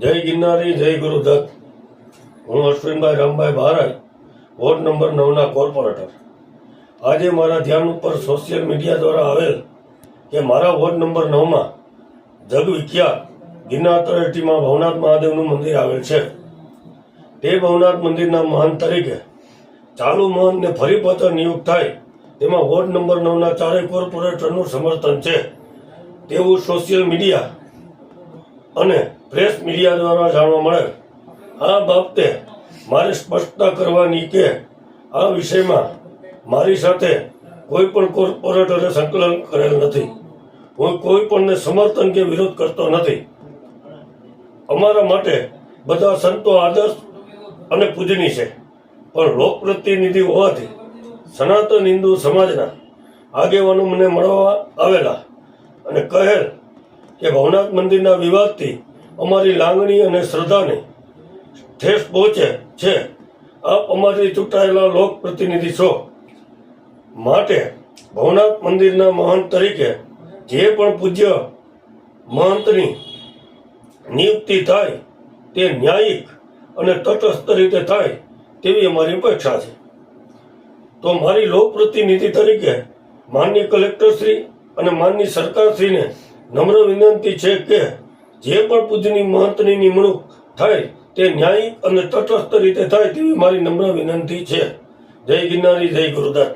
જય ગિરનારી, જય ગુરુદત્ત હું અશ્વિનભાઈ રામભાઈ ભારાઈ વોર્ડ નંબર નવના કોર્પોરેટર. આજે મારા ધ્યાન ઉપર સોશિયલ મીડિયા દ્વારા આવેલ કે મારા વોર્ડ નંબર નવમાં જગવિખ્યાત ગિરનાર તળેટીમાં ભવનાથ મહાદેવનું મંદિર આવેલ છે. તે ભવનાથ મંદિરના મહંત તરીકે ચાલુ મહંતને ફરી પત્ર નિયુક્ત થાય તેમાં વોર્ડ નંબર નવના ચારેય કોર્પોરેટરનું સમર્થન છે. તેવું સોશિયલ મીડિયા અને પ્રેસ મીડિયા દ્વારા જાણવા મળે, આ બાબતે મારે સ્પષ્ટતા કરવાની કે આ વિષયમાં મારી સાથે કોઈ પણ કોર્પોરેટરે સંકલન કરેલ નથી. હું કોઈ પણને સમર્થન કે વિરોધ કરતો નથી. અમારા માટે બધા સંતો આદર્શ અને પૂજની છે. પણ લોકપ્રતિનિધિ હોવાથી સનાતન હિન્દુ સમાજના આગેવાનો મને મળવા આવેલા અને કહેલ કે ભવનાથ મંદિરના વિવાદથી અમારી લાગણી અને શ્રદ્ધાને ઠેસ પહોંચે છે. આપ અમારી ચૂંટાયેલા લોક પ્રતિનિધિ છો. માટે ભવનાથ મંદિરના મહંત તરીકે જે પણ પૂજ્ય મહંતની નિયુક્તિ થાય તે ન્યાયિક અને તટસ્થ રીતે થાય તેવી અમારી અપેક્ષા છે. તો મારી લોકપ્રતિનિધિ તરીકે માનનીય કલેક્ટરશ્રી અને માન્ય સરકારશ્રીને નમ્ર વિનંતી છે કે જે પણ પૂજની મહંતની નિમણૂક થાય તે ન્યાયિક અને તટસ્થ રીતે થાય તેવી મારી નમ્ર વિનંતી છે. જય ગિરનારી, જય ગુરુદાસ